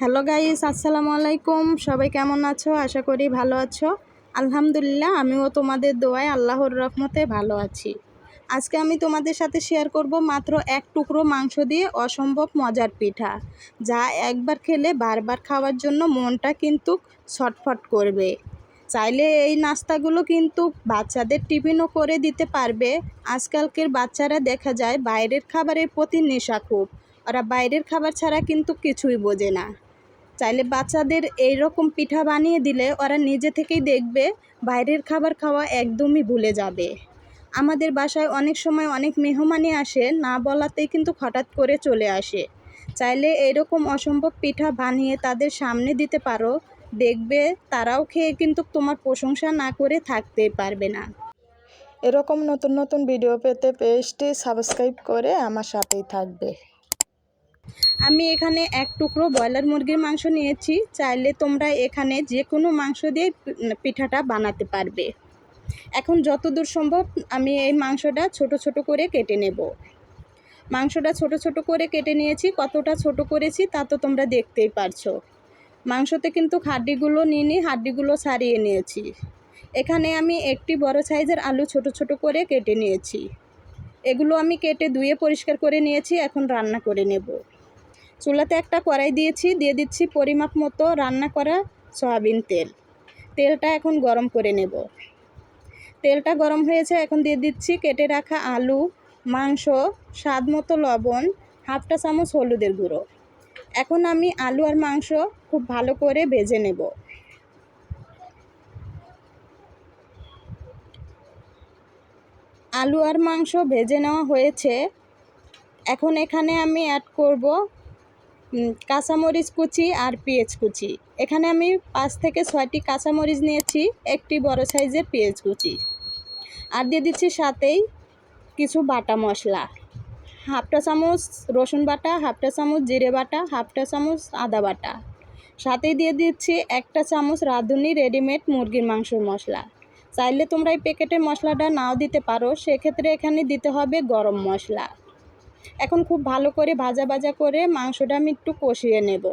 Hello guys, আসসালামু আলাইকুম। সবাই কেমন আছো? আশা করি ভালো আছো। আলহামদুলিল্লাহ, আমিও তোমাদের দোয়ায় আল্লাহর রহমতে ভালো আছি। আজকে আমি তোমাদের সাথে শেয়ার করব মাত্র এক টুকরো মাংস দিয়ে অসম্ভব মজার পিঠা, যা একবার খেলে বারবার খাওয়ার জন্য মনটা কিন্তু ছটফট করবে। চাইলে এই নাস্তাগুলো কিন্তু বাচ্চাদের টিফিনও করে দিতে পারবে। আজকালকের বাচ্চারা দেখা যায় বাইরের খাবারের প্রতি নেশা খুব। ওরা বাইরের খাবার ছাড়া কিন্তু কিছুই বোঝে না। চাইলে বাচ্চাদের এই রকম পিঠা বানিয়ে দিলে ওরা নিজে থেকেই দেখবে বাইরের খাবার খাওয়া একদমই ভুলে যাবে। আমাদের বাসায় অনেক সময় অনেক মেহমানি আসে, না বলাতেই কিন্তু হঠাৎ করে চলে আসে। চাইলে এরকম অসম্ভব পিঠা বানিয়ে তাদের সামনে দিতে পারো, দেখবে তারাও খেয়ে কিন্তু তোমার প্রশংসা না করে থাকতেই পারবে না। এরকম নতুন নতুন ভিডিও পেতে পেজটি সাবস্ক্রাইব করে আমার সাথেই থাকবে। আমি এখানে এক টুকরো ব্রয়লার মুরগির মাংস নিয়েছি। চাইলে তোমরা এখানে যে কোনো মাংস দিয়ে পিঠাটা বানাতে পারবে। এখন যতদূর সম্ভব আমি এই মাংসটা ছোট ছোট করে কেটে নেব। মাংসটা ছোট ছোট করে কেটে নিয়েছি। কতটা ছোট করেছি তা তো তোমরা দেখতেই পারছ। মাংসতে কিন্তু হাড্ডিগুলো নিয়ে নিয়ে হাড্ডিগুলো ছাড়িয়ে নিয়েছি। এখানে আমি একটি বড় সাইজের আলু ছোট ছোট করে কেটে নিয়েছি। এগুলো আমি কেটে ধুয়ে পরিষ্কার করে নিয়েছি। এখন রান্না করে নেব। চুলাতে একটা কড়াই দিয়েছি, দিয়ে দিচ্ছি পরিমাপ মতো রান্না করা সয়াবিন তেল। তেলটা এখন গরম করে নেব। তেলটা গরম হয়েছে, এখন দিয়ে দিচ্ছি কেটে রাখা আলু, মাংস, স্বাদ মতো লবণ হাফটা চামচ হলুদের গুঁড়ো। এখন আমি আলু আর মাংস খুব ভালো করে ভেজে নেব। আলু আর মাংস ভেজে নেওয়া হয়েছে। এখন এখানে আমি অ্যাড করব কাঁচামরিচ কুচি আর পেঁয়াজ কুচি। এখানে আমি পাঁচ থেকে ছয়টি কাঁচামরিচ নিয়েছি, একটি বড় সাইজের পেঁয়াজ কুচি। আর দিয়ে দিচ্ছি সাথেই কিছু বাটা মশলা। হাফটা চামচ রসুন বাটা হাফটা চামচ জিরে বাটা হাফটা চামচ আদা বাটা। সাথেই দিয়ে দিচ্ছি একটা চামচ রাঁধুনি রেডিমেড মুরগির মাংসর মশলা। চাইলে তোমরা এই প্যাকেটের মশলাটা নাও দিতে পারো, সেক্ষেত্রে এখানে দিতে হবে গরম মশলা। এখন খুব ভালো করে ভাজা ভাজা করে মাংসটা আমি একটু কষিয়ে নেব।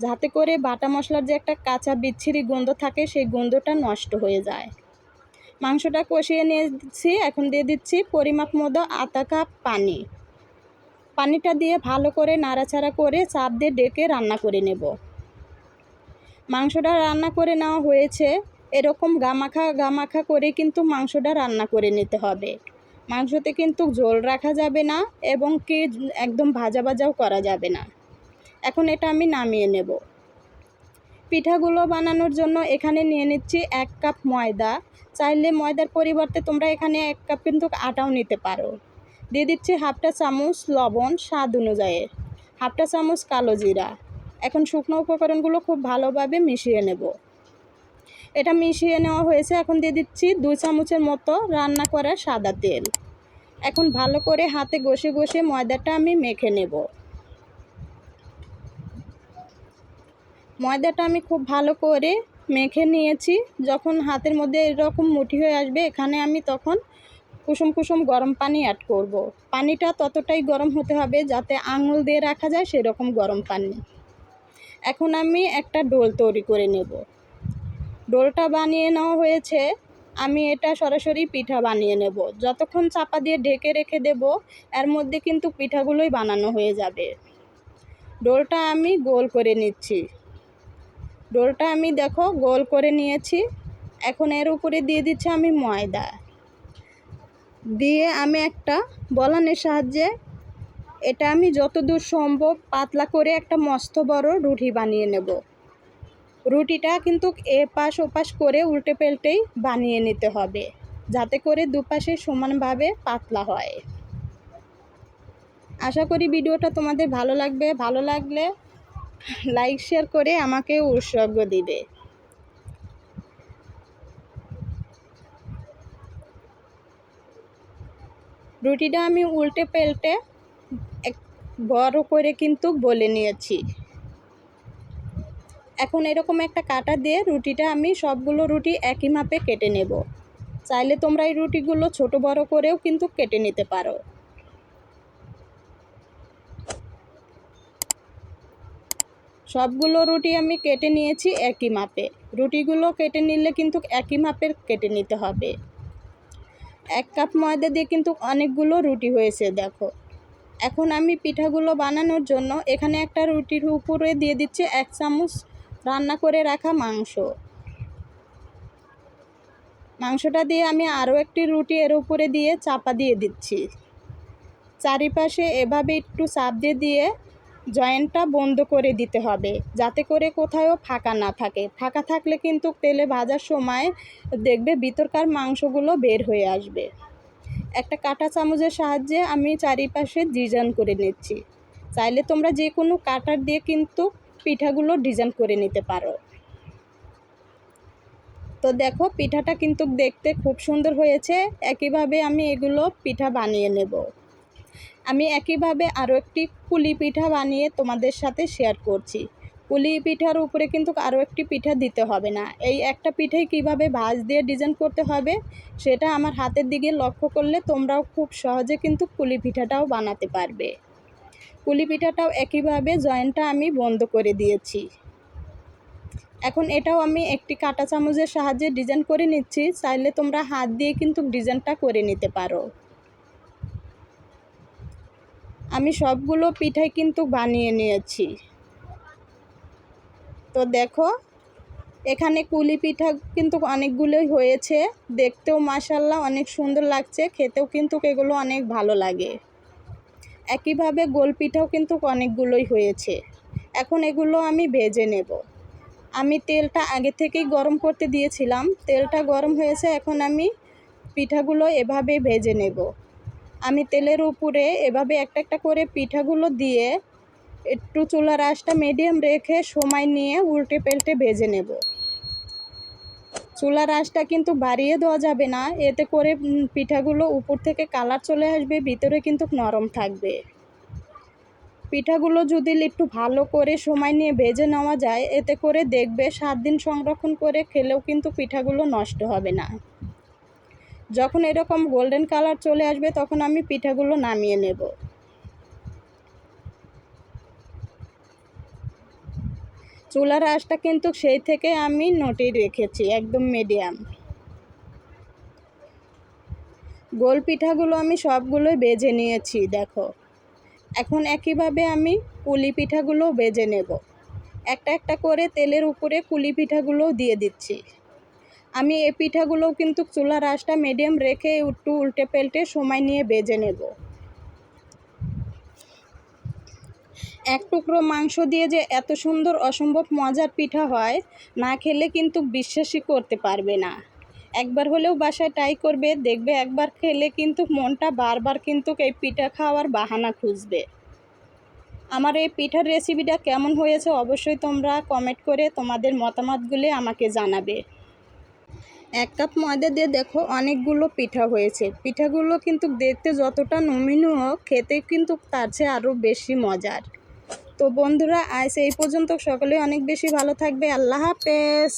যাতে করে বাটা মশলার যে একটা কাঁচা বিচ্ছিরি গন্ধ থাকে, সেই গন্ধটা নষ্ট হয়ে যায়। মাংসটা কষিয়ে নিয়ে দিচ্ছি এখন দিয়ে দিচ্ছি পরিমাপ মতো আধা কাপ পানি। পানিটা দিয়ে ভালো করে নাড়াচাড়া করে চাপ দিয়ে ডেকে রান্না করে নেব। মাংসটা রান্না করে নেওয়া হয়েছে, এরকম গামাখা গামাখা করে কিন্তু মাংসটা রান্না করে নিতে হবে। মাংসতে কিন্তু ঝোল রাখা যাবে না এবং কি একদম ভাজা ভাজাও করা যাবে না। এখন এটা আমি নামিয়ে নেব। পিঠাগুলো বানানোর জন্য এখানে নিয়ে নিচ্ছি এক কাপ ময়দা। চাইলে ময়দার পরিবর্তে তোমরা এখানে এক কাপ কিন্তু আটাও নিতে পারো। দিয়ে দিচ্ছি হাফটা চামচ লবণ স্বাদ অনুযায়ী। হাফটা চামচ কালো জিরা। এখন শুকনো উপকরণগুলো খুব ভালোভাবে মিশিয়ে নেব। এটা মিশিয়ে নেওয়া হয়েছে। এখন দিয়ে দিচ্ছি দুই চামচের মতো রান্না করা সাদা তেল। এখন ভালো করে হাতে ঘষে ঘষে ময়দাটা আমি মেখে নেব। ময়দাটা আমি খুব ভালো করে মেখে নিয়েছি। যখন হাতের মধ্যে এরকম মুঠি হয়ে আসবে, এখানে আমি তখন কুসুম কুসুম গরম পানি অ্যাড করব। পানিটা ততটাই গরম হতে হবে যাতে আঙুল দিয়ে রাখা যায় সেরকম গরম পানি। এখন আমি একটা ডোল তৈরি করে নেব। ডোলটা বানিয়ে নেওয়া হয়েছে, আমি এটা সরাসরি পিঠা বানিয়ে নেব। যতক্ষণ চাপা দিয়ে ঢেকে রেখে দেব, এর মধ্যে কিন্তু পিঠাগুলোই বানানো হয়ে যাবে। ডোলটা আমি গোল করে নিচ্ছি। ডোলটা আমি দেখো গোল করে নিয়েছি। এখন এর উপরে দিয়ে দিচ্ছি আমি ময়দা। দিয়ে আমি একটা বলানের সাহায্যে এটা আমি যতদূর সম্ভব পাতলা করে একটা মস্ত বড় রুটি বানিয়ে নেব। রুটিটা কিন্তু এপাশ ওপাশ করে উল্টে পেল্টেই বানিয়ে নিতে হবে, যাতে করে দুপাশে সমানভাবে পাতলা হয়। আশা করি ভিডিওটা তোমাদের ভালো লাগবে। ভালো লাগলে লাইক, শেয়ার করে আমাকে উৎসর্গ দিবে। রুটিটা আমি উল্টে পেল্টে এক বড় করে কিন্তু বলে নিয়েছি। এখন এরকম একটা কাটা দিয়ে রুটিটা আমি সবগুলো রুটি একই মাপে কেটে নেব। চাইলে তোমরা এই রুটিগুলো ছোট বড় করেও কিন্তু কেটে নিতে পারো। সবগুলো রুটি আমি কেটে নিয়েছি একই মাপে। রুটিগুলো কেটে নিলে কিন্তু একই মাপের কেটে নিতে হবে। এক কাপ ময়দা দিয়ে কিন্তু অনেকগুলো রুটি হয়েছে, দেখো। এখন আমি পিঠাগুলো বানানোর জন্য এখানে একটা রুটির উপরে দিয়ে দিচ্ছি এক চামচ রান্না করে রাখা মাংস। মাংসটা দিয়ে আমি আরও একটি রুটি এর উপরে দিয়ে চাপা দিয়ে দিচ্ছি। চারিপাশে এভাবে একটু চাপ দিয়ে দিয়ে জয়েন্টটা বন্ধ করে দিতে হবে, যাতে করে কোথাও ফাঁকা না থাকে। ফাঁকা থাকলে কিন্তু তেলে ভাজার সময় দেখবে ভিতরকার মাংসগুলো বের হয়ে আসবে। একটা কাঁটা চামচের সাহায্যে আমি চারিপাশে ডিজাইন করে নিচ্ছি। চাইলে তোমরা যে কোনো কাটার দিয়ে কিন্তু পিঠাগুলো ডিজাইন করে নিতে পারো। তো দেখো, পিঠাটা কিন্তু দেখতে খুব সুন্দর হয়েছে। একইভাবে আমি এগুলো পিঠা বানিয়ে নেব। আমি একইভাবে আরও একটি পুলি পিঠা বানিয়ে তোমাদের সাথে শেয়ার করছি। পুলি পিঠার উপরে কিন্তু আরও একটি পিঠা দিতে হবে না। এই একটা পিঠাই কীভাবে ভাঁজ দিয়ে ডিজাইন করতে হবে, সেটা আমার হাতের দিকে লক্ষ্য করলে তোমরাও খুব সহজে কিন্তু পুলি পিঠাটাও বানাতে পারবে। পুলি পিঠাটাও একইভাবে জয়েন্টটা আমি বন্ধ করে দিয়েছি। এখন এটাও আমি একটি কাঁটা চামচের সাহায্যে ডিজাইন করে নিচ্ছি, চাইলে তোমরা হাত দিয়ে কিন্তু ডিজাইনটা করে নিতে পারো। আমি সবগুলো পিঠাই কিন্তু বানিয়ে নিয়েছি। তো দেখো, এখানে কুলি পিঠা কিন্তু অনেকগুলোই হয়েছে। দেখতেও মাসাল্লাহ অনেক সুন্দর লাগছে, খেতেও কিন্তু এগুলো অনেক ভালো লাগে। একইভাবে গোল পিঠাও কিন্তু অনেকগুলোই হয়েছে। এখন এগুলো আমি ভেজে নেব। আমি তেলটা আগে থেকেই গরম করতে দিয়েছিলাম। তেলটা গরম হয়েছে, এখন আমি পিঠাগুলো এভাবে ভেজে নেব। আমি তেলের উপরে এভাবে একটা একটা করে পিঠাগুলো দিয়ে একটু চুলার আঁচটা মিডিয়াম রেখে সময় নিয়ে উল্টে পাল্টে ভেজে নেব। চুলার আঁচটা কিন্তু বাড়িয়ে দেওয়া যাবে না। এতে করে পিঠাগুলো উপর থেকে কালার চলে আসবে, ভিতরে কিন্তু নরম থাকবে। পিঠাগুলো যদি একটু ভালো করে সময় নিয়ে ভেজে নেওয়া যায়, এতে করে দেখবে সাত দিন সংরক্ষণ করে খেলেও কিন্তু পিঠাগুলো নষ্ট হবে না। যখন এরকম গোল্ডেন কালার চলে আসবে, তখন আমি পিঠাগুলো নামিয়ে নেব। চুলার আঁচটা কিন্তু সেই থেকে আমি নোটে রেখেছি, একদম মিডিয়াম গোল পিঠাগুলো আমি সবগুলোই বেজে নিয়েছি, দেখো। এখন একইভাবে আমি পুলি পিঠাগুলো বেজে নেব। একটা একটা করে তেলের উপরে কুলি পিঠাগুলো দিয়ে দিচ্ছি। আমি এই পিঠাগুলোও কিন্তু চুলার আঁচটা মিডিয়াম রেখে একটু উল্টে পাল্টে সময় নিয়ে বেজে নেব। এক টুকরো মাংস দিয়ে যে এত সুন্দর অসম্ভব মজার পিঠা হয়, না খেলে কিন্তু বিশ্বাসই করতে পারবে না। একবার হলেও বাসায় ট্রাই করবে, দেখবে একবার খেলে কিন্তু মনটা বারবার কিন্তু এই পিঠা খাওয়ার বাহানা খুঁজবে। আমার এই পিঠার রেসিপিটা কেমন হয়েছে অবশ্যই তোমরা কমেন্ট করে তোমাদের মতামতগুলি আমাকে জানাবে। এক কাপ ময়দা দিয়ে দেখো অনেকগুলো পিঠা হয়েছে। পিঠাগুলো কিন্তু দেখতে যতটা নমিনীয় খেতে কিন্তু তার চেয়ে আরও বেশি মজার। তো বন্ধুরা আজ এই পর্যন্ত সকলে অনেক বেশি ভালো থাকবে। আল্লাহ হাফেজ।